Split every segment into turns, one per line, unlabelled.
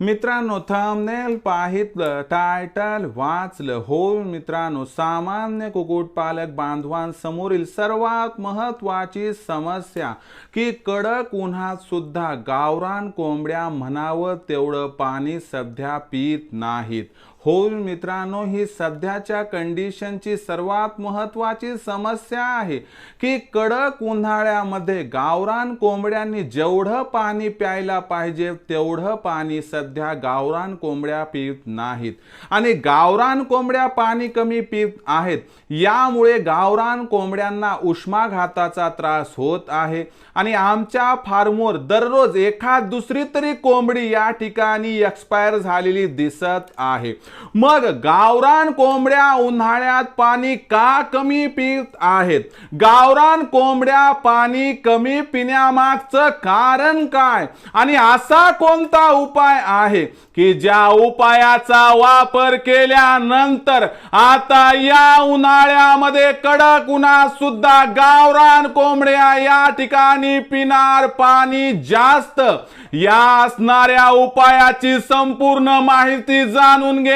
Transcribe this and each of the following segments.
मित्रांनो thumbnail पाहितलं title वाचलं हो मित्रांनो सामान्य कुक्कुटपालक बांधवांसमोरील सर्वात महत्वाची समस्या की कडक उन्हात सुद्धा गावरान कोंबड्या म्हणावं तेवढं पाणी सध्या पित नाहीत. होल मित्रांनो ही सध्याच्या कंडिशनची सर्वात महत्वाची समस्या आहे की कडक उन्हाळ्यामध्ये गावरान कोंबड्यांनी जेवढं पाणी प्यायला पाहिजे तेवढं पाणी सध्या गावरान कोंबड्या पित नाहीत. आणि गावरान कोंबड्या पाणी कमी पित आहेत. यामुळे गावरान कोंबड्यांना उष्माघाताचा त्रास होत आहे. आणि आमच्या फार्मवर दररोज एखाद दुसरी तरी कोंबडी या ठिकाणी एक्सपायर झालेली दिसत आहे. मग गावरान कोंबड्या उन्हाळ्यात पाणी का कमी पित आहेत? गावरान कोंबड्या पाणी कमी पिण्यामागचं कारण काय? आणि असा कोणता उपाय आहे की ज्या उपायाचा वापर केल्यानंतर आता या उन्हाळ्यामध्ये कडक उन्हात सुद्धा गावरान कोंबड्या या ठिकाणी पिणार पाणी जास्त? या असणाऱ्या उपायाची संपूर्ण माहिती जाणून घे.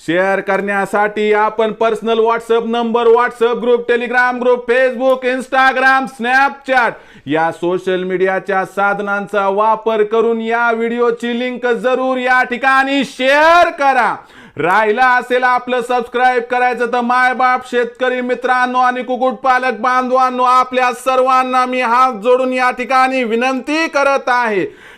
शेअर करण्यासाठी आपण personal WhatsApp number WhatsApp group Telegram group Facebook Instagram Snapchat या सोशल मीडियाच्या साधनांचा वापर करून या व्हिडिओची लिंक जरूर या ठिकाणी शेअर करा. राहिला असेल आपलं सबस्क्राईब करायचं तर माय बाप शेतकरी मित्रांनो आणि कुक्कुटपालक बांधवांनो आपल्या सर्वांना मी हात जोडून या ठिकाणी विनंती करत आहे.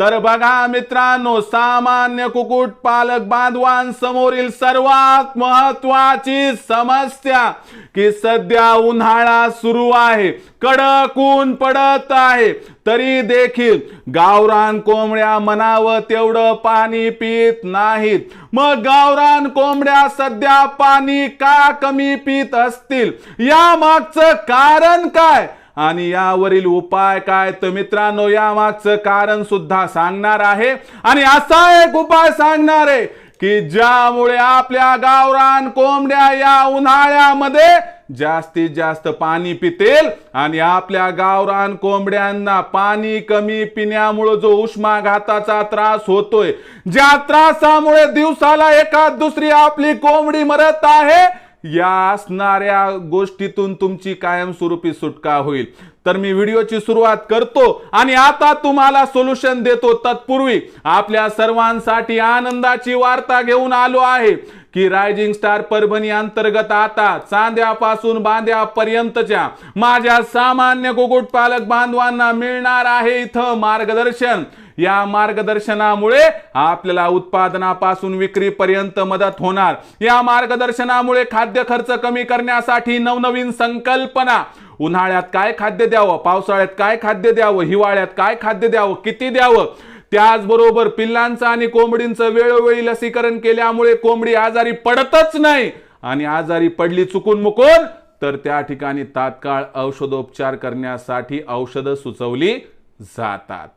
तर बघा मित्रांनो सामान्य कुक्कुट पालक बांधवांसमोरील सर्वात महत्वाची समस्या की सध्या उन्हाळा सुरू आहे कडक ऊन पडत आहे. तरी देखील गावरान कोंबड्या म्हणावं तेवढं पाणी पित नाहीत. मग गावरान कोंबड्या सध्या पाणी का कमी पित असतील? या मागचं कारण काय? आणि यावरील उपाय काय तर मित्रांनो यामागचं कारण सुद्धा सांगणार आहे. आणि असा एक उपाय सांगणार आहे की ज्यामुळे आपल्या गावरान कोंबड्या या उन्हाळ्यामध्ये जास्तीत जास्त पाणी पितेल आणि आपल्या गावरान कोंबड्यांना पाणी कमी पिण्यामुळे जो उष्माघाताचा त्रास होतोय ज्या त्रासामुळे दिवसाला एखाद दुसरी आपली कोंबडी मरत आहे या असणाऱ्या गोष्टीतून तुमची कायमस्वरूपी सुटका होईल. तर मी व्हिडिओची सुरुवात करतो आणि आता तुम्हाला सोल्युशन देतो तत्पूर्वी आपल्या सर्वांसाठी आनंदाची वार्ता घेऊन आलो आहे की रायझिंग स्टार परभणी अंतर्गत आता चांद्यापासून बांद्यापर्यंतच्या माझ्या सामान्य कुक्कुटपालक बांधवांना मिळणार आहे इथं मार्गदर्शन. या मार्गदर्शनामुळे आपल्याला उत्पादनापासून विक्रीपर्यंत मदत होणार. या मार्गदर्शनामुळे खाद्य खर्च कमी करण्यासाठी नवनवीन संकल्पना. उन्हाळ्यात काय खाद्य द्यावं? पावसाळ्यात काय खाद्य द्यावं? हिवाळ्यात काय खाद्य द्यावं? किती द्यावं? त्याचबरोबर पिल्लांचं आणि कोंबडींचं वेळोवेळी लसीकरण केल्यामुळे कोंबडी आजारी पडतच नाही. आणि आजारी पडली चुकून मुकून तर त्या ठिकाणी तात्काळ औषधोपचार करण्यासाठी औषधं सुचवली जातात.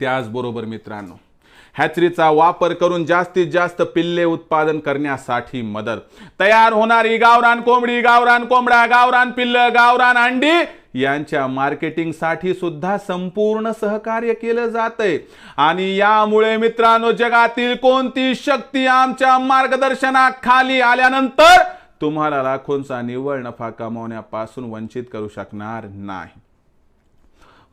त्याचबरोबर मित्रांनो हॅचरीचा वापर करून जास्तीत जास्त पिल्ले उत्पादन करण्यासाठी मदत तयार होणारी गावरान कोंबडी गावरान कोंबडा गावरान पिल्ल गावरान अंडी यांच्या मार्केटिंगसाठी सुद्धा संपूर्ण सहकार्य केलं जातंय. आणि यामुळे मित्रांनो जगातील कोणती शक्ती आमच्या मार्गदर्शनाखाली आल्यानंतर तुम्हाला लाखोंचा निव्वळ नफा कमावण्यापासून वंचित करू शकणार नाही.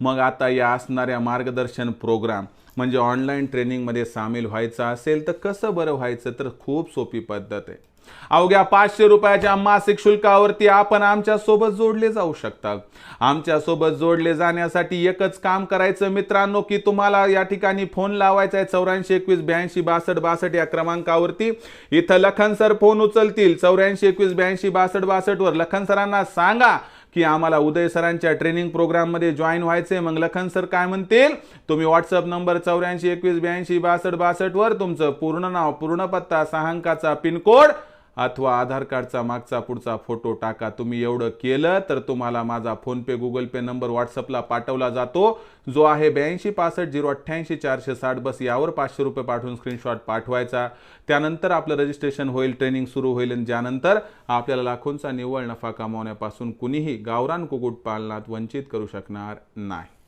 मग आता या असणाऱ्या मार्गदर्शन प्रोग्राम म्हणजे ऑनलाईन ट्रेनिंगमध्ये सामील व्हायचं असेल तर कसं बरं व्हायचं तर खूप सोपी पद्धत आहे. अवघ्या पाचशे रुपयाच्या मासिक शुल्कावरती आपण आमच्यासोबत जोडले जाऊ शकता. आमच्यासोबत जोडले जाण्यासाठी एकच काम करायचं मित्रांनो की तुम्हाला या ठिकाणी फोन लावायचा आहे चौऱ्याऐंशी एकवीस ब्याऐंशी बासष्ट बासष्ट या क्रमांकावरती. इथं लखन सर फोन उचलतील. चौऱ्याऐंशी एकवीस ब्याऐंशी बासष्ट बासष्ट वर लखन सरांना सांगा की आम्हाला उदय सरांच्या ट्रेनिंग प्रोग्राममध्ये जॉईन व्हायचे मग लखन सर काय म्हणतील? तुम्ही व्हॉट्सअप नंबर चौऱ्याऐंशी एकवीस ब्याऐंशी बासष्ट बासष्टवर तुमचं पूर्ण नाव पूर्ण पत्ता सहा अंकाचा पिनकोड अथवा आधार कार्डचा मागचा पुढचा फोटो टाका. तुम्ही एवढं केलं तर तुम्हाला माझा फोनपे गुगल पे नंबर व्हॉट्सअपला पाठवला जातो. जो आहे ब्याऐंशी पासष्ट झिरो अठ्ठ्याऐंशी चारशे साठ बस यावर पाचशे रुपये पाठवून स्क्रीनशॉट पाठवायचा. त्यानंतर आपलं रजिस्ट्रेशन होईल ट्रेनिंग सुरू होईल आणि ज्यानंतर आपल्याला लाखोंचा निव्वळ नफा कमावण्यापासून कुणीही गावरान कुक्कुटपालनात वंचित करू शकणार नाही.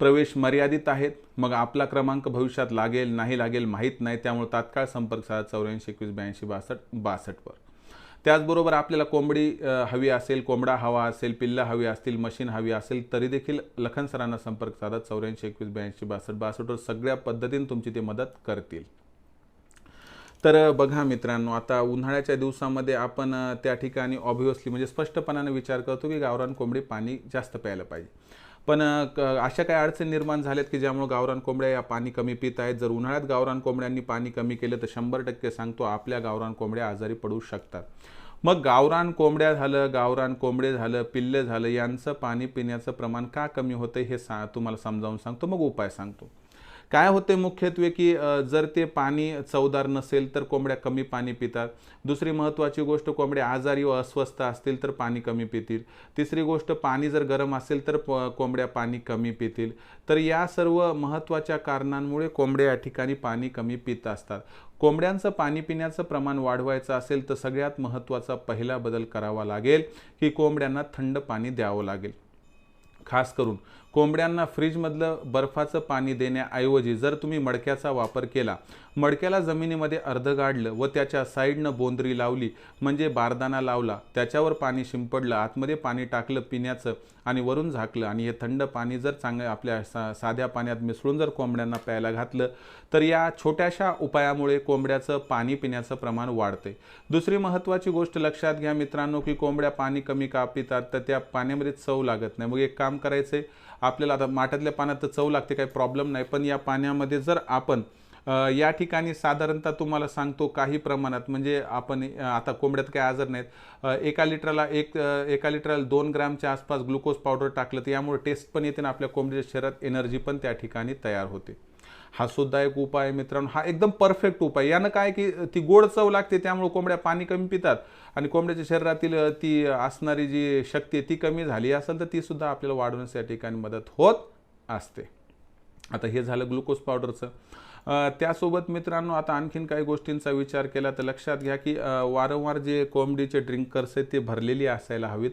प्रवेश मर्यादित आहेत. मग आपला क्रमांक भविष्यात लागेल नाही लागेल माहीत नाही. त्यामुळे तात्काळ संपर्क साधा चौऱ्याऐंशी एकवीस ब्याऐंशी बासष्ट बासष्टवर त्याचबरोबर आपल्याला कोंबडी हवी असेल कोंबडा हवा असेल पिल्ला हवी असतील मशीन हवी असेल तरी देखील लखन सरांना संपर्क साधा चौऱ्याऐंशी एकवीस ब्याऐंशी बासष्ट बासष्टवर सगळ्या पद्धतीने तुमची ते मदत करतील. तर बघा मित्रांनो आता उन्हाळ्याच्या दिवसामध्ये आपण त्या ठिकाणी ऑब्व्हियसली म्हणजे स्पष्टपणाने विचार करतो की गावरान कोंबडी पाणी जास्त प्यायला पाहिजे. पण क- अशा काही अडचणी निर्माण झाल्यात की ज्यामुळे गावरान कोंबड्या या पाणी कमी पित आहेत? जर उन्हाळ्यात गावरान कोंबड्यांनी पाणी कमी केलं तर शंभर टक्के सांगतो आपल्या गावरान कोंबड्या आजारी पडू शकतात. मग गावरान कोंबड्या झालं गावरान कोंबडे झालं पिल्ले झालं यांचं पाणी पिण्याचं प्रमाण का कमी होतं हे सा तुम्हाला समजावून सांगतो. मग उपाय सांगतो. काय होते मुख्यत्वे की जर ते पाणी चवदार नसेल तर कोंबड्या कमी पाणी पितात. दुसरी महत्त्वाची गोष्ट कोंबड्या आजारी व अस्वस्थ असतील तर पाणी कमी पितील. तिसरी गोष्ट पाणी जर गरम असेल तर प- कोंबड्या पाणी कमी पितील. तर या सर्व महत्त्वाच्या कारणांमुळे कोंबड्या या ठिकाणी पाणी कमी पित असतात. कोंबड्यांचं पाणी पिण्याचं प्रमाण वाढवायचं असेल तर सगळ्यात महत्त्वाचा पहिला बदल करावा लागेल की कोंबड्यांना थंड पाणी द्यावं लागेल. खास करून कोंबड्यांना फ्रीजमधलं बर्फाचं पाणी देण्याऐवजी जर तुम्ही मडक्याचा वापर केला मडक्याला जमिनीमध्ये अर्ध गाडलं व त्याच्या साईडनं बोंदरी लावली म्हणजे बारदाना लावला त्याच्यावर पाणी शिंपडलं आतमध्ये पाणी टाकलं पिण्याचं आणि वरून झाकलं आणि हे थंड पाणी जर चांगलं आपल्या सा साध्या पाण्यात मिसळून जर कोंबड्यांना प्यायला घातलं तर या छोट्याशा उपायामुळे कोंबड्याचं पाणी पिण्याचं प्रमाण वाढते. दुसरी महत्त्वाची गोष्ट लक्षात घ्या मित्रांनो की कोंबड्या पाणी कमी का पितात तर त्या पाण्यामध्ये चव लागत नाही. मग एक काम करायचं आहे आपल्याला आता माठातल्या पाण्यात तर चव लागते काही प्रॉब्लेम नाही. पण या पाण्यामध्ये जर आपण या ठिकाणी साधारणतः तुम्हाला सांगतो काही प्रमाणात म्हणजे आपण आता कोंबड्यात काही आजार नाहीत एका लिटरला एक एका लिटरला दोन ग्रॅमच्या आसपास ग्लुकोज पावडर टाकलं तर यामुळे टेस्ट पण येते ना आपल्या कोंबडीच्या शरीरात एनर्जी पण त्या ठिकाणी तयार होते. हा सुद्धा एक उपाय मित्रांनो. हा एकदम परफेक्ट उपाय यानं काय की ती गोड चव लागते त्यामुळे कोंबड्या पाणी कमी पितात. आणि कोंबड्याच्या शरीरातील ती असणारी जी शक्ती ती कमी झाली असेल तर ती सुद्धा आपल्याला वाढवण्यास या ठिकाणी मदत होत असते. आता हे झालं ग्लुकोज पावडरचं. त्यासोबत मित्रांनो आता आणखीन काही गोष्टींचा विचार केला तर लक्षात घ्या की वारंवार जे कोंबडीचे ड्रिंकर्स आहेत ते भरलेली असायला हवीत.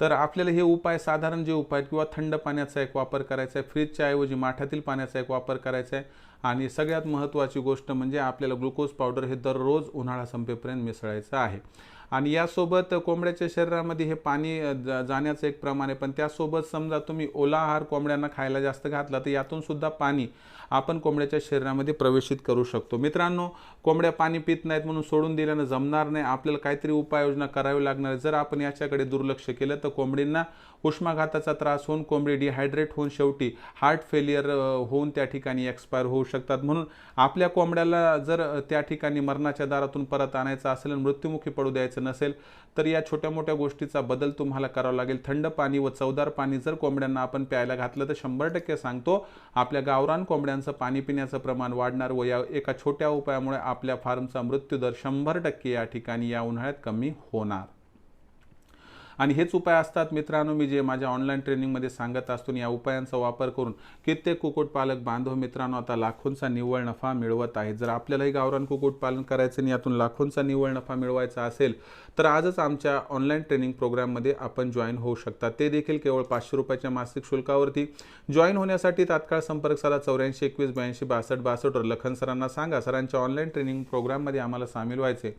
तर आपल्याला हे उपाय साधारण जे उपाय किंवा थंड पाण्याचा एक वापर करायचा आहे फ्रीजच्या ऐवजी माठातील पाण्याचा एक वापर करायचा आहे. आणि सगळ्यात महत्त्वाची गोष्ट म्हणजे आपल्याला ग्लुकोज पावडर हे दररोज उन्हाळा संपेपर्यंत मिसळायचं आहे. आणि यासोबत कोंबड्याच्या शरीरामध्ये हे पाणी जाण्याचं एक प्रमाण आहे. पण त्यासोबत समजा तुम्ही ओला आहार कोंबड्यांना खायला जास्त घातला तर यातून सुद्धा पाणी आपण कोंबड्याच्या शरीरामध्ये प्रवेशित करू शकतो. मित्रांनो कोंबड्या पाणी पित नाहीत म्हणून सोडून दिल्यानं जमणार नाही. आपल्याला काहीतरी उपाययोजना करावी लागणार जर आपण याच्याकडे दुर्लक्ष केलं तर कोंबडींना उष्माघाताचा त्रास होऊन कोंबडी डिहायड्रेट होऊन शेवटी हार्ट फेलियर होऊन त्या ठिकाणी एक्सपायर होऊ शकतात. म्हणून आपल्या कोंबड्याला जर त्या ठिकाणी मरणाच्या दारातून परत आणायचं असेल मृत्युमुखी पडू द्यायचं नसेल तर या छोट्या मोठ्या गोष्टीचा बदल तुम्हाला करावा लागेल. थंड पाणी व चवदार पाणी जर कोंबड्यांना आपण प्यायला घातलं तर शंभर टक्के सांगतो आपल्या गावरान कोंबड्यांचं पाणी पिण्याचं प्रमाण वाढणार व या एका छोट्या उपायामुळे आपल्या फार्मचा मृत्यूदर शंभर टक्के या ठिकाणी या उन्हाळ्यात कमी होणार. आणि हेच उपाय असतात मित्रांनो मी जे माझ्या ऑनलाईन ट्रेनिंगमध्ये सांगत असतो या उपायांचा वापर करून कित्येक कुक्कुटपालक बांधव मित्रांनो आता लाखोंचा निव्वळ नफा मिळवत आहेत. जर आपल्यालाही गावरान कुक्कुटपालन करायचं आणि यातून लाखोंचा निव्वळ नफा मिळवायचा असेल तर आजच आमच्या ऑनलाईन ट्रेनिंग प्रोग्राममध्ये आपण जॉईन होऊ शकता. ते देखील केवळ पाचशे रुपयाच्या मासिक शुल्कावरती. जॉईन होण्यासाठी तात्काळ संपर्क साधा चौऱ्याऐंशी एकवीस ब्याऐंशी बासष्ट बासष्टवर लखन सरांना सांगा. सरांच्या ऑनलाईन ट्रेनिंग प्रोग्राममध्ये आम्हाला सामील व्हायचे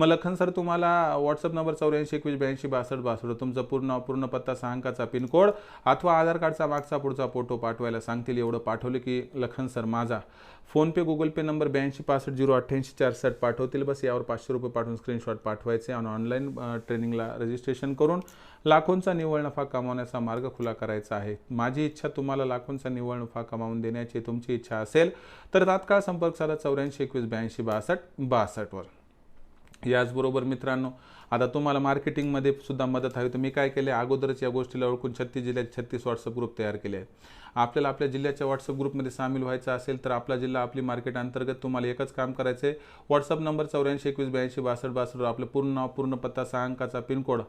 मग लखन सर तुम्हाला व्हॉट्सअप नंबर चौऱ्याऐंशी एकवीस ब्याऐंशी बासष्ट बासष्ट तुमचा पूर्ण पूर्ण पत्ता सहा अंकाचा पिनकोड अथवा आधार कार्डचा मागचा पुढचा फोटो पाठवायला सांगतील एवढं पाठवलं की लखन सर माझा. फोनपे गुगल पे नंबर ब्याऐंशी पासष्ट झिरो अठ्ठ्याऐंशी चारसष्ट पाठवतील बस यावर पाचशे रुपये पाठवून स्क्रीनशॉट पाठवायचे आणि ऑनलाईन ट्रेनिंगला रजिस्ट्रेशन करून लाखोंचा निव्वळ नफा कमावण्याचा मार्ग खुला करायचा आहे. माझी इच्छा तुम्हाला लाखोंचा निव्वळ नफा कमावून देण्याची तुमची इच्छा असेल तर तात्काळ संपर्क साधा चौऱ्याऐंशी एकवीस ब्याऐंशी बासष्ट बासष्टवर याचबरोबर मित्रांनो आता तुम्हाला मार्केटिंगमध्ये सुद्धा मदत हवी. तर मी काय केले? अगोदरच या गोष्टीला ओळखून छत्तीस जिल्ह्यात छत्तीस व्हॉट्सअप ग्रुप तयार केले आहेत. आपल्याला आपल्या जिल्ह्याच्या व्हॉट्सअप ग्रुपमध्ये सामील व्हायचं असेल तर आपला जिल्हा आपली मार्केट अंतर्गत तुम्हाला एकच काम करायचं आहे. व्हॉट्सअप नंबर चौऱ्याऐंशी एकवीस ब्याऐंशी बासष्ट बासष्ट आपलं पूर्ण नाव पूर्ण पत्ता सहा अंकाचा पिनकोड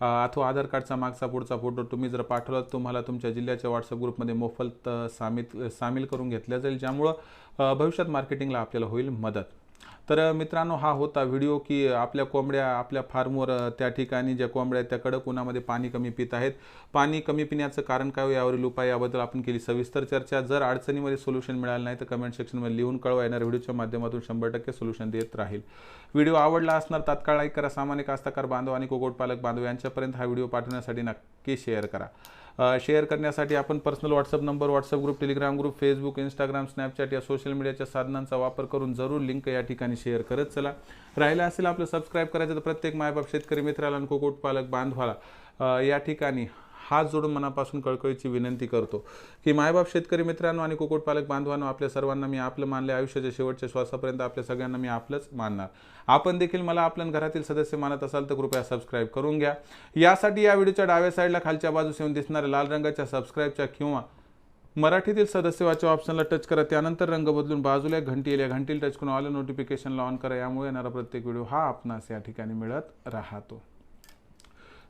अथवा आधार कार्डचा मागचा पुढचा फोटो तुम्ही जर पाठवला तुम्हाला तुमच्या जिल्ह्याच्या व्हॉट्सअप ग्रुपमध्ये मोफत सामील सामील करून घेतल्या जाईल ज्यामुळं भविष्यात मार्केटिंगला आपल्याला होईल मदत. तर मित्रांनो हा होता व्हिडिओ की आपल्या कोंबड्या आपल्या फार्मवर त्या ठिकाणी ज्या कोंबड्या आहेत त्या कडक उन्हामध्ये पाणी कमी पित आहेत. पाणी कमी पिण्याचं कारण काय हो यावरील उपाय याबद्दल आपण केली सविस्तर चर्चा. जर अडचणीमध्ये सोल्युशन मिळालं नाही तर कमेंट सेक्शनमध्ये लिहून कळवा. येणार व्हिडिओच्या माध्यमातून शंभर टक्के सोल्युशन देत राहील. व्हिडिओ आवडला असणार तात्काळ लाईक करा. सामान्य कास्तकार बांधव आणि कुक्कुटपालक बांधव यांच्यापर्यंत हा व्हिडिओ पाठवण्यासाठी नक्की शेअर करा. शेअर करण्यासाठी आपण personal WhatsApp number WhatsApp group Telegram group Facebook Instagram Snapchat या सोशल मीडियाच्या साधनांचा वापर करून जरूर लिंक या ठिकाणी शेअर करत चला. राहिला असेल आपलं सबस्क्राईब करायचं तर प्रत्येक मायबाप शेतकरी मित्राला आणि कुक्कुटपालक बांधवाला या ठिकाणी हात जोडून मनापासून कळकळीची विनंती करतो की मायबाप शेतकरी मित्रांनो आणि कुक्कुटपालक बांधवांनो आपल्या सर्वांना मी आपलं मानले आयुष्याच्या शेवटच्या श्वासापर्यंत आपल्या सगळ्यांना मी आपलंच मानणार. आपण देखील मला आपल्या घरातील सदस्य मानत असाल तर कृपया सबस्क्राईब करून घ्या. यासाठी या व्हिडिओच्या डाव्या साईडला खालच्या बाजूस येऊन दिसणाऱ्या लाल रंगाच्या सबस्क्राईबच्या किंवा मराठीतील सदस्य ऑप्शनला टच करा. त्यानंतर रंग बदलून बाजूला घंटी येईल. या घंटीला टच करून ऑल नोटिफिकेशनला ऑन करा. यामुळे येणारा प्रत्येक व्हिडिओ हा आपणास या ठिकाणी मिळत राहतो.